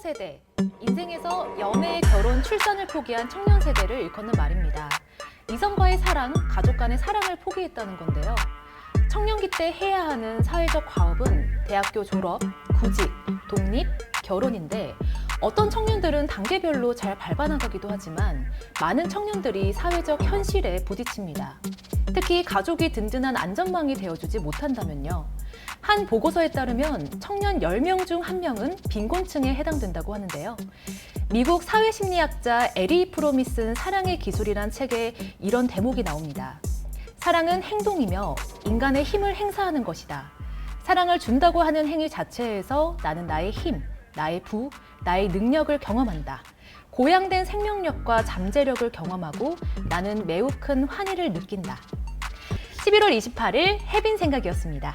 세대, 인생에서 연애, 결혼, 출산을 포기한 청년 세대를 일컫는 말입니다. 이성과의 사랑, 가족 간의 사랑을 포기했다는 건데요. 청년기 때 해야 하는 사회적 과업은 대학교 졸업, 구직, 독립, 결혼인데 어떤 청년들은 단계별로 잘 밟아나가기도 하지만 많은 청년들이 사회적 현실에 부딪힙니다. 특히 가족이 든든한 안전망이 되어주지 못한다면요. 한 보고서에 따르면 청년 10명 중 1명은 빈곤층에 해당된다고 하는데요. 미국 사회심리학자 에리 프롬이 쓴 사랑의 기술이란 책에 이런 대목이 나옵니다. 사랑은 행동이며 인간의 힘을 행사하는 것이다. 사랑을 준다고 하는 행위 자체에서 나는 나의 힘, 나의 부, 나의 능력을 경험한다. 고양된 생명력과 잠재력을 경험하고 나는 매우 큰 환희를 느낀다. 11월 28일 해빈 생각이었습니다.